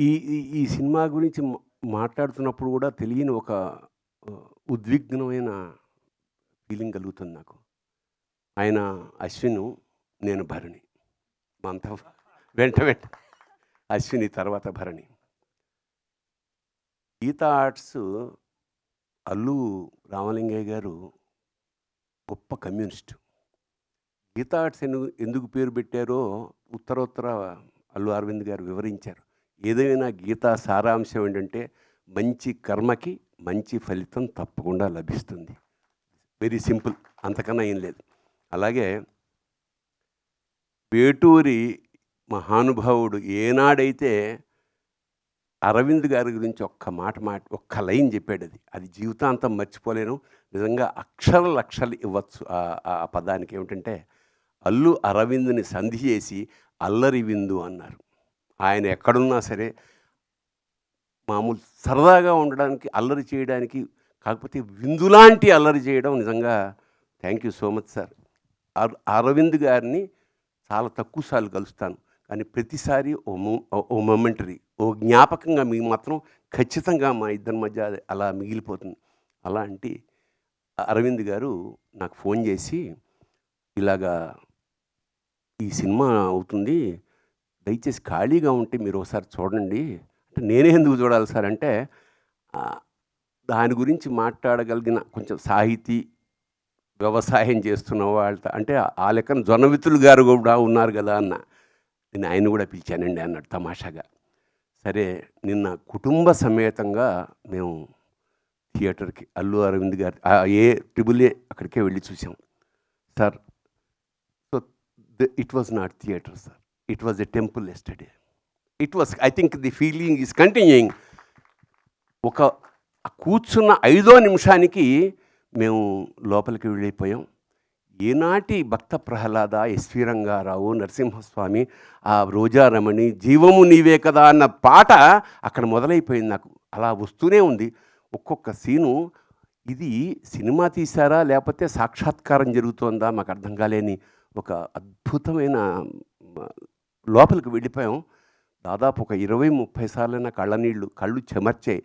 ఈ ఈ ఈ సినిమా గురించి మాట్లాడుతున్నప్పుడు కూడా తెలియని ఒక ఉద్విగ్నమైన ఫీలింగ్ కలుగుతుంది నాకు. ఆయన అశ్విను, నేను భరణి. మా అంతా వెంట వెంట అశ్విని తర్వాత భరణి. గీత ఆర్ట్స్ అల్లు రామలింగయ్య గారు గొప్ప కమ్యూనిస్టు. గీతా ఆర్ట్స్ ఎందుకు ఎందుకు పేరు పెట్టారో ఉత్తరోత్తర అల్లు అరవింద్ గారు వివరించారు. ఏదైనా గీతా సారాంశం ఏంటంటే మంచి కర్మకి మంచి ఫలితం తప్పకుండా లభిస్తుంది. వెరీ సింపుల్ అంతకన్నా ఏం లేదు. అలాగే వేటూరి మహానుభావుడు ఏనాడైతే అరవింద్ గారి గురించి ఒక్క మాట మాట ఒక్క లైన్ చెప్పాడు అది జీవితాంతం మర్చిపోలేను. నిజంగా అక్షర లక్షలు ఇవ్వచ్చు ఆ ఆ పదానికి ఏమిటంటే అల్లు అరవింద్‌ని సంధి చేసి అల్లరి విందు అన్నారు. ఆయన ఎక్కడున్నా సరే మామూలు సరదాగా ఉండడానికి, అల్లరి చేయడానికి కాకపోతే విందులాంటి అల్లరి చేయడం నిజంగా thank you so much sir. అర్ అరవింద్ గారిని చాలా తక్కువ సార్లు కలుస్తాను. కానీ ప్రతిసారి ఓ ఓ మొమెంటరీ ఓ జ్ఞాపకంగా మీ మాత్రం ఖచ్చితంగా మా ఇద్దరి మధ్య అలా మిగిలిపోతుంది. అలాంటి అరవింద్ గారు నాకు ఫోన్ చేసి ఇలాగా ఈ సినిమా అవుతుంది. దయచేసి ఖాళీగా ఉంటే మీరు ఒకసారి చూడండి. అంటే నేనే ఎందుకు చూడాలి సార్ అంటే దాని గురించి మాట్లాడగలిగిన కొంచెం సాహితీ, వ్యవసాయం చేస్తున్న వాళ్ళతో అంటే ఆ లెక్కన జొన్నవితులు గారు కూడా ఉన్నారు కదా అన్న. నేను ఆయన కూడా పిలిచానండి అన్నాడు తమాషాగా. సరే నిన్న కుటుంబ సమేతంగా మేము థియేటర్‌కి అల్లు అరవింద్ గారి ఏ ట్రిపుల్ ఏ అక్కడికే వెళ్ళి చూసాం. Sir so the it was not theatre sir. It was a temple yesterday. It was I think the feeling is continuing. ఒక కూర్చున్న ఐదో నిమిషానికి మేము లోపలికి వెళ్ళిపోయాం. ఏనాటి భక్త ప్రహ్లాద, ఎస్వి రంగారావు, నరసింహస్వామి, ఆ రోజారమణి, జీవము నీవే కదా అన్న పాట అక్కడ మొదలైపోయింది నాకు. అలా వస్తూనే ఉంది. ఒక్కొక్క సీను ఇది సినిమా తీశారా? లేకపోతే సాక్షాత్కారం జరుగుతోందా? మాకు అర్థం కాలేని ఒక అద్భుతమైన లోపలికి వెళ్ళిపోయాం. దాదాపు ఒక 20, 30 సార్లైనా కళ్ళనీళ్ళు కళ్ళు చెమర్చాయి.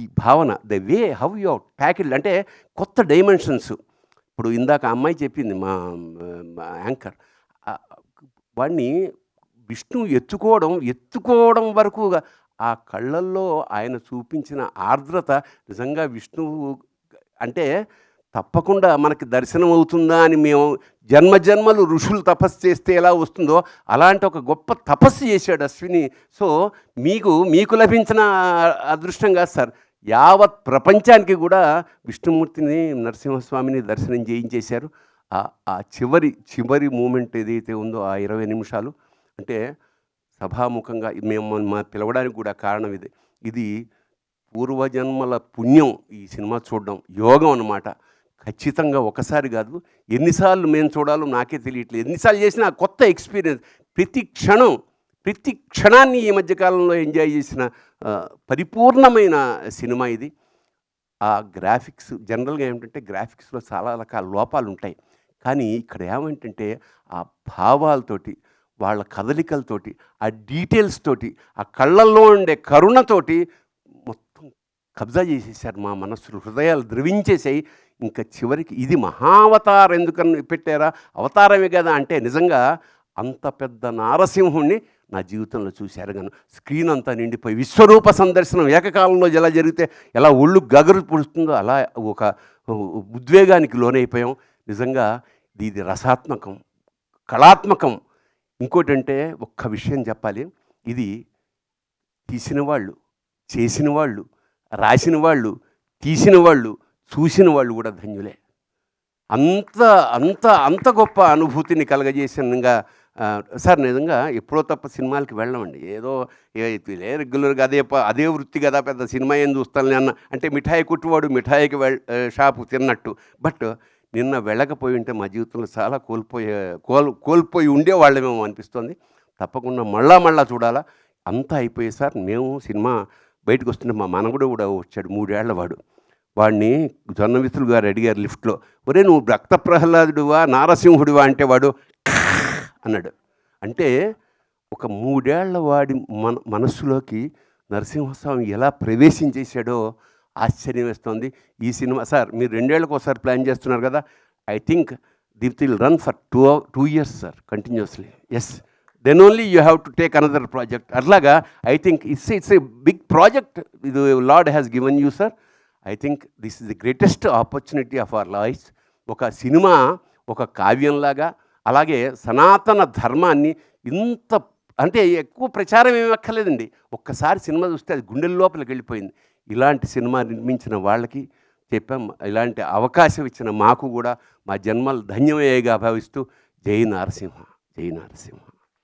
ఈ భావన the way how you have అంటే కొత్త డైమెన్షన్స్. ఇప్పుడు ఇందాక అమ్మాయి చెప్పింది మా యాంకర్. వాణ్ణి వాడిని విష్ణువు ఎత్తుకోవడం, ఎత్తుకోవడం వరకు ఆ కళ్ళల్లో ఆయన చూపించిన ఆర్ద్రత నిజంగా విష్ణువు అంటే తప్పకుండా మనకి దర్శనం అవుతుందా అని మేము జన్మ జన్మలు ఋషులు తపస్సు చేస్తే ఎలా వస్తుందో అలాంటి ఒక గొప్ప తపస్సు చేశాడు అశ్విని. సో మీకు మీకు లభించిన అదృష్టం కాదు సార్. యావత్ ప్రపంచానికి కూడా విష్ణుమూర్తిని, నరసింహస్వామిని దర్శనం చేయించేశారు. ఆ చివరి చివరి మూమెంట్ ఏదైతే ఉందో ఆ 20 నిమిషాలు అంటే సభాముఖంగా మేము మా పిలవడానికి కూడా కారణం ఇది ఇది పూర్వజన్మల పుణ్యం ఈ సినిమా చూడడం. యోగం అన్నమాట. ఖచ్చితంగా ఒకసారి కాదు ఎన్నిసార్లు మేము చూడాలో నాకే తెలియట్లేదు. ఎన్నిసార్లు చేసినా కొత్త ఎక్స్‌పీరియన్స్. ప్రతి క్షణం, ప్రతి క్షణాన్ని ఈ మధ్యకాలంలో ఎంజాయ్ చేసిన పరిపూర్ణమైన సినిమా ఇది. ఆ గ్రాఫిక్స్ జనరల్‌గా ఏమిటంటే గ్రాఫిక్స్‌లో చాలా రకాల లోపాలు ఉంటాయి కానీ ఇక్కడ ఏమంటంటే ఆ భావాలతోటి, వాళ్ళ కదలికలతోటి, ఆ డీటెయిల్స్ తోటి, ఆ కళ్ళల్లో ఉండే కరుణతోటి కబ్జా చేసేసారు మా మనస్సులు. హృదయాలు ద్రవించేసాయి. ఇంకా చివరికి ఇది మహావతారం ఎందుకని పెట్టారా? అవతారమే కదా అంటే నిజంగా అంత పెద్ద నారసింహుణ్ణి నా జీవితంలో చూశారు గాను. స్క్రీన్ అంతా నిండిపోయి విశ్వరూప సందర్శనం ఏకకాలంలో ఎలా జరిగితే ఎలా ఒళ్ళు గగరు పుడుతుందో అలా ఒక ఉద్వేగానికి లోనైపోయాం. నిజంగా ఇది రసాత్మకం, కళాత్మకం. ఇంకోటంటే ఒక్క విషయం చెప్పాలి. ఇది తీసిన వాళ్ళు, చేసిన వాళ్ళు, రాసిన వాళ్ళు, తీసిన వాళ్ళు, చూసిన వాళ్ళు కూడా ధన్యులే. అంత అంత అంత గొప్ప అనుభూతిని కలగజేసినంగా సార్ నిజంగా ఎప్పుడో తప్ప సినిమాలకి వెళ్ళమండి. ఏదో ఏ రెగ్యులర్‌గా అదే ప అదే వృత్తి కదా పెద్ద సినిమా ఏం చూస్తానులే అన్న అంటే మిఠాయి కొట్టువాడు మిఠాయికి వెళ్ షాపు తిన్నట్టు. బట్ నిన్న వెళ్ళకపోయి ఉంటే మా జీవితంలో చాలా కోల్పోయే కోల్ కోల్పోయి ఉండేవాళ్ళమేమో అనిపిస్తోంది. తప్పకుండా మళ్ళా మళ్ళా చూడాలా. అంతా అయిపోయి సార్ మేము సినిమా బయటకు వస్తున్న మా మనగుడు కూడా వచ్చాడు. మూడేళ్ళ వాడు. వాడిని జొన్నవిత్తులు గారు అడిగారు లిఫ్ట్‌లో. ఒరే నువ్వు భక్త ప్రహ్లాదుడువా నారసింహుడివా? అంటే వాడు అన్నాడు. అంటే ఒక మూడేళ్ళ వాడి మన మనస్సులోకి నరసింహస్వామి ఎలా ప్రవేశించేశాడో ఆశ్చర్యం వేస్తోంది ఈ సినిమా సార్ మీరు రెండేళ్ళకు ఒకసారి ప్లాన్ చేస్తున్నారు కదా I think this will run for two two years sir continuously yes then only you have to take another project అట్లాగా I think it's it's a big project ఇది lord has given you sir I think this is the greatest opportunity of our life ఒక సినిమా ఒక కావ్యంలాగా అలాగే సనాతన ధర్మాన్ని ఇంత అంటే ఎక్కువ ప్రచారం ఏమి అక్కర్లేదండి. ఒక్కసారి సినిమా చూస్తే అది గుండెల లోపలికి వెళ్ళిపోయింది. ఇలాంటి సినిమా నిర్మించిన వాళ్ళకి చెప్పాం. ఇలాంటి అవకాశం ఇచ్చిన మాకు కూడా మా జన్మలు ధన్యమయ్యేగా భావిస్తూ జై నరసింహ జై నరసింహ.